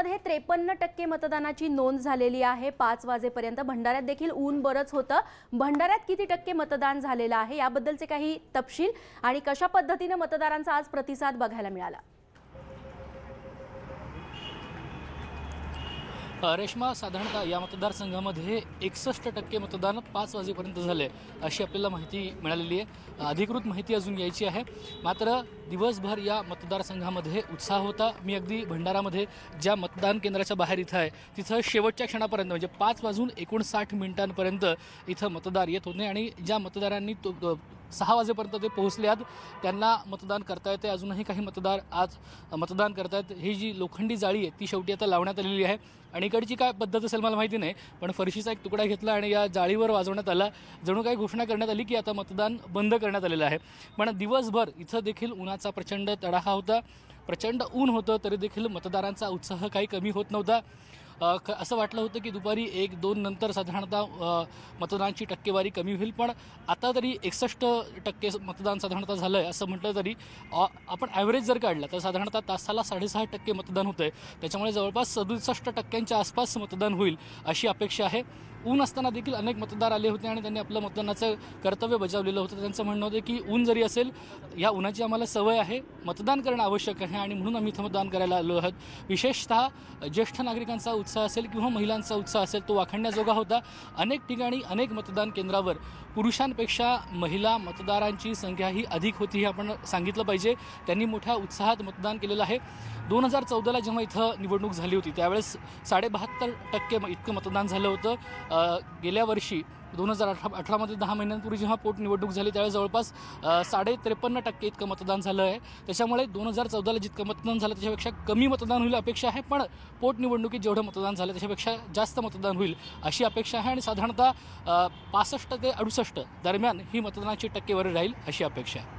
मध्ये त्रेपन्न टक्के मतदानाची नोंद झालेली आहे. पाच वाजेपर्यंत भंडाऱ्यात देखील ऊन बरंच होतं. भंडाऱ्यात किती टक्के मतदान झालेलं आहे? याबद्दलचे काही तपशील आणि कशा पद्धतीनं मतदारांचा आज प्रतिसाद बघायला मिळाला? रेश्मा साधारणतः या मतदारसंघामध्ये एकसष्ट टक्के मतदान पाच वाजेपर्यंत झाले अशी आपल्याला माहिती मिळालेली आहे. अधिकृत माहिती अजून यायची आहे. मात्र दिवसभर या मतदारसंघामध्ये उत्साह होता. मी अगदी भंडारामध्ये ज्या मतदान केंद्राच्या बाहेर इथं आहे तिथं शेवटच्या क्षणापर्यंत म्हणजे पाच वाजून एकोणसाठ मिनिटांपर्यंत इथं मतदार येत होते आणि ज्या मतदारांनी तो सहा वाजेपर्यंत ते पोहोचले आहेत. त्यांना मतदान करता येते अजूनही काही मतदार आज मतदान करतायत ही जी लोखंडी जाळी आहे ती शेवटी आता लावण्यात आलेली आहे. आणि इकडची काय पद्धत असेल मला माहिती नाही पण फरशीचा एक तुकडा घेतला आणि या जाळीवर वाजवण्यात आला. जणू काही घोषणा करण्यात आली की आता मतदान बंद करण्यात आलेलं आहे. पण दिवसभर इथं देखील उन्हाचा प्रचंड तडाखा होता. प्रचंड ऊन होतं तरी देखील मतदारांचा उत्साह काही कमी होत नव्हता. असं वाटलं होतं की दुपारी एक दोन नंतर साधारणतः मतदानाची टक्केवारी कमी होईल पण आता तरी एकसष्ट टक्के मतदान साधारणतः झालं आहे असं म्हटलं तरी आपण ॲव्हरेज जर काढलं तर साधारणतः तासाला साडेसहा टक्के मतदान होतं आहे त्याच्यामुळे जवळपास सदुसष्ट टक्क्यांच्या आसपास मतदान होईल अशी अपेक्षा आहे. ऊन असताना देखील अनेक मतदार आले होते आणि त्यांनी आपलं मतदानाचं कर्तव्य बजावलेलं होतं. त्यांचं म्हणणं होतं की ऊन जरी असेल या उन्हाची आम्हाला सवय आहे. मतदान करणं आवश्यक आहे आणि म्हणून आम्ही इथं मतदान करायला आलो आहोत. विशेषतः ज्येष्ठ नागरिकांचा उत्साह असेल किंवा महिलांचा उत्साह असेल तो वाखणण्याजोगा होता. अनेक ठिकाणी अनेक मतदान केंद्रावर पुरुषांपेक्षा महिला मतदारांची संख्या ही अधिक होती हे आपण सांगितलं पाहिजे. त्यांनी मोठ्या उत्साहात मतदान केलेलं आहे. दोन हजार चौदाला जेव्हा इथं निवडणूक झाली होती त्यावेळेस साडेबहात्तर टक्के म- इतकं मतदान झालं होतं. गेल्या वर्षी दोन हजार अठरा अठरामध्ये दहा महिन्यांपूर्वी जेव्हा पोटनिवडणूक झाली त्यावेळेस जवळपास साडे त्रेपन्न टक्के इतकं मतदान झालं आहे. त्याच्यामुळे दोन हजार चौदाला जितकं मतदान झालं त्याच्यापेक्षा कमी मतदान होईल अपेक्षा आहे पण पोटनिवडणुकीत जेवढं मतदान झालं त्याच्यापेक्षा जास्त मतदान होईल अशी अपेक्षा आहे आणि साधारणतः पासष्ट ते अडुसष्ट दरम्यान ही मतदानाची टक्केवारी राहील अशी अपेक्षा आहे.